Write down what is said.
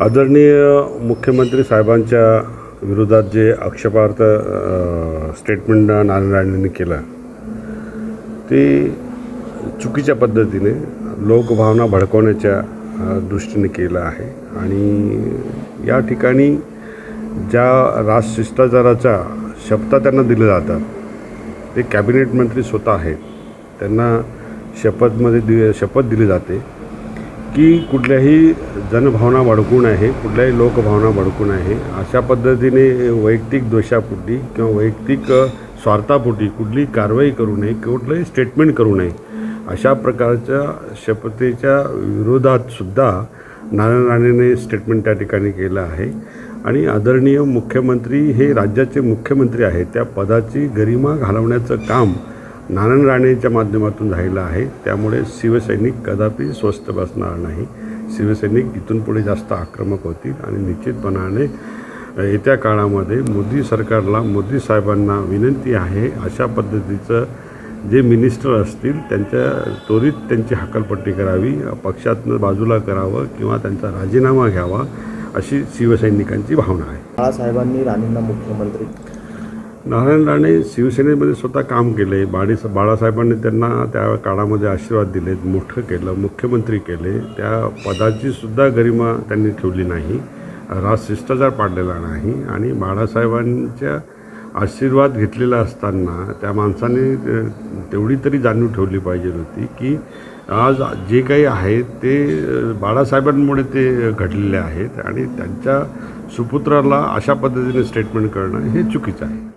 आदरणीय मुख्यमंत्री साहेबांच्या विरोधात जे आक्षेपार्थ स्टेटमेंट नारायण राणेंनी केलं ते चुकीच्या पद्धतीने लोकभावना भडकवण्याच्या दृष्टीने केलं आहे. आणि या ठिकाणी ज्या राजशिष्टाचाराच्या शपथा त्यांना दिल्या जातात ते कॅबिनेट मंत्री स्वतः आहेत. त्यांना शपथमध्ये दि शपथ दिली जाते. की कुठल्याही जनभावना भडकून आहे कुठल्याही लोकभावना भडकून आहे अशा पद्धतीने वैयक्तिक दोषापोटी किंवा वैयक्तिक स्वार्थापुटी स्वार्थापोटी कुठलीही कारवाई करू नये कुठलंही स्टेटमेंट करू नये अशा प्रकारच्या शपथेच्या विरोधात सुद्धा नारायण राणेने स्टेटमेंट त्या ठिकाणी केलं आहे. आणि आदरणीय मुख्यमंत्री हे राज्याचे मुख्यमंत्री आहेत त्या पदाची गरिमा घालवण्याचं काम नारायण राणेंच्या माध्यमातून झालेलं आहे. त्यामुळे शिवसैनिक कदापि स्वस्त बसणार नाही. शिवसैनिक इथून पुढे जास्त आक्रमक होतील आणि निश्चितपणाने येत्या काळामध्ये मोदी सरकारला मोदी साहेबांना विनंती आहे अशा पद्धतीचं जे मिनिस्टर असतील त्यांच्या त्वरित त्यांची हकालपट्टी करावी पक्षातनं बाजूला करावं किंवा त्यांचा राजीनामा घ्यावा अशी शिवसैनिकांची भावना आहे. बाळासाहेबांनी राणेंना मुख्यमंत्री नारायण राणे शिवसेनेमध्ये स्वतः काम केले. बाळी बाळासाहेबांनी त्यांना त्या काळामध्ये आशीर्वाद दिले मोठं केलं मुख्यमंत्री केले. त्या पदाची सुद्धा गरिमा त्यांनी ठेवली नाही. राजशिष्टाचार पाडलेला नाही आणि बाळासाहेबांच्या आशीर्वाद घेतलेला असताना त्या माणसाने तेवढी तरी जाणीव ठेवली पाहिजे होती की आज जे काही आहे ते बाळासाहेबांमुळे ते घडलेले आहेत आणि त्यांच्या सुपुत्राला अशा पद्धतीने स्टेटमेंट करणं हे चुकीचं आहे.